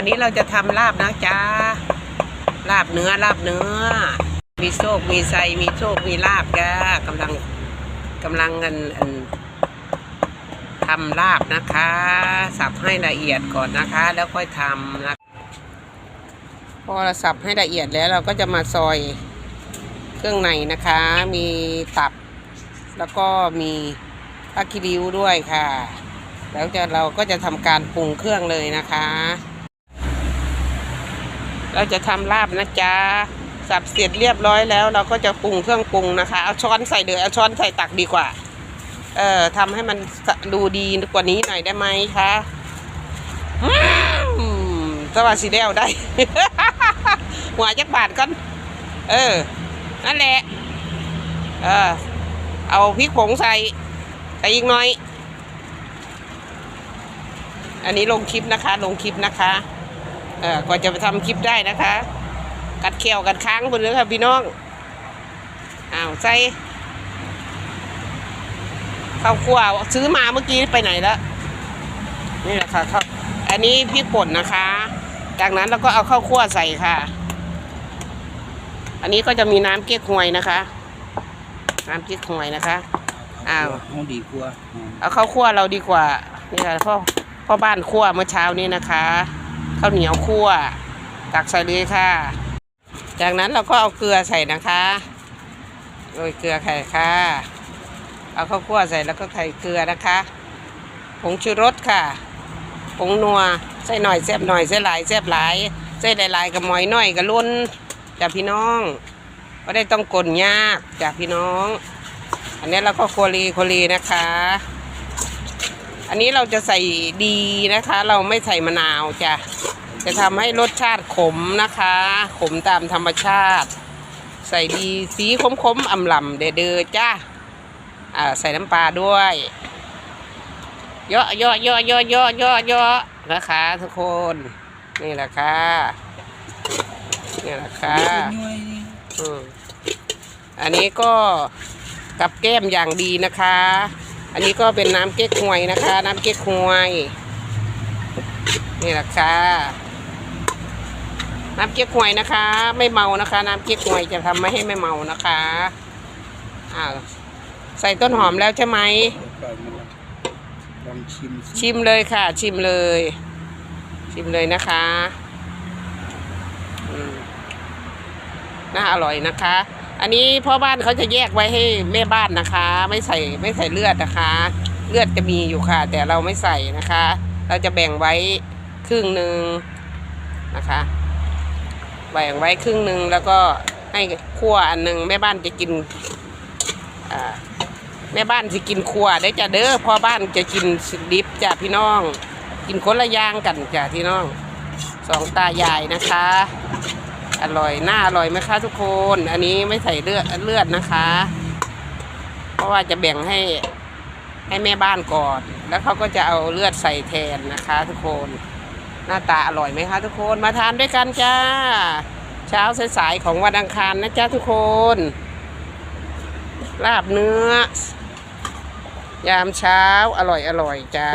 วันนี้เราจะทำลาบนะจ๊ะลาบเนื้อลาบเนื้อ มีโชคมีไซมีโชคมีลาบจ้ากำลังกำลังกันอันทำลาบนะคะ สับให้ละเอียดก่อนนะคะ แล้วค่อยทำนะพอเราสับให้ละเอียดแล้วเราก็จะมาซอยเครื่องในนะคะ มีตับ แล้วก็มีผักคีริ้วด้วยค่ะ แล้วจะเราก็จะทำการปรุงเครื่องเลยนะคะ เราจะทำลาบนะจ๊ะสับเสร็จเรียบร้อยแล้ว เราก็จะปรุงเครื่องปรุงนะคะ เอาช้อนใส่เลยเอาช้อนใส่ตักดีกว่า เอ่อทำให้มันดูดีกว่านี้หน่อยได้ไหมคะสวัสดีแล้วได้ หัวจักบาทก่อน เออ นั่นแหละ เออ เอาพริกผงใส่ใส่อีกหน่อย อันนี้ลงคลิปนะคะ ลงคลิปนะคะ เออกว่าจะไปทำคลิปได้นะคะ กัดเขียวกัดค้างบนเรือค่ะพี่น้องอ้าวใส่ข้าวคั่วซื้อมาเมื่อกี้ไปไหนแล้วนี่แหละค่ะข้าวอันนี้พริกป่นนะคะ จากนั้นเราก็เอาข้าวคั่วใส่ค่ะ อันนี้ก็จะมีน้ำเก๊กฮวยนะคะ น้ำเก๊กฮวยนะคะอ้าวห้องดีกว่าอืมเอาข้าวคั่วเราดีกว่านี่ค่ะพ่อพ่อบ้านคั่วเมื่อเช้านี้นะคะ ข้าวเหนียวคั่ว ตักใส่เลยค่ะ จากนั้นเราก็เอาเกลือใส่นะคะโรยเกลือไข่ค่ะ เอาข้าวคั่วใส่แล้วก็ใส่เกลือนะคะ ผงชูรสค่ะ ผงนัวใส่หน่อยแซ่บหน่อยใส่หลายแซ่บหลายใส่หลายๆกับหมอยหน่อยกับล้นจากพี่น้องก็ได้ต้องกลนยากจากพี่น้อง อันนี้เราก็โคลีโคลีนะคะ อันนี้เราจะใส่ดีนะคะ เราไม่ใส่มะนาวจ้ะจะทำให้รสชาติขมนะคะ ขมตามธรรมชาติ ใส่ดีสีขมๆอ่ำลำเดือๆจ้าอ่าใส่น้ำปลาด้วยเยอะเยอะเยอะเยอะเยอะเยอะเยอะนะคะทุกคนนี่แหละค่ะนี่แหละค่ะเป็นหน่วยนี่อืมอันนี้ก็กับแก้มอย่างดีนะคะ อันนี้ก็เป็นน้ำเก๊กฮวยนะคะ น้ำเก๊กฮวยนี่แหละค่ะน้ำเก๊กฮวยนะคะ ไม่เมานะคะ น้ำเก๊กฮวยจะทำไม่ให้ไม่เมานะคะอ้าวใส่ต้นหอมแล้วใช่ไหมลองชิมชิมเลยค่ะ ชิมเลย ชิมเลยนะคะน่าอร่อยนะคะ อันนี้พ่อบ้านเขาจะแยกไว้ให้แม่บ้านนะคะ ไม่ใส่ไม่ใส่เลือดนะคะ เลือดจะมีอยู่ค่ะ แต่เราไม่ใส่นะคะ เราจะแบ่งไว้ครึ่งหนึ่งนะคะ แบ่งไว้ครึ่งหนึ่งแล้วก็ให้คั่วอันหนึ่งแม่บ้านจะกินแม่บ้านสิกินครัวได้จ้ะเด้อพ่อบ้านจะกินดิบจ้ะพี่น้อง กินคนละย่างกันจ้ะพี่น้องสองตายายนะคะ อร่อยน่าอร่อยไหมคะทุกคน อันนี้ไม่ใส่เลือดเลือดนะคะ เพราะว่าจะแบ่งให้ให้แม่บ้านก่อน แล้วเขาก็จะเอาเลือดใส่แทนนะคะ ทุกคน หน้าตาอร่อยไหมคะทุกคนมาทานด้วยกันจ้า เช้าสายๆของวันอังคารนะจ๊ะทุกคน ลาบเนื้อ ยามเช้าอร่อยอร่อยจ้า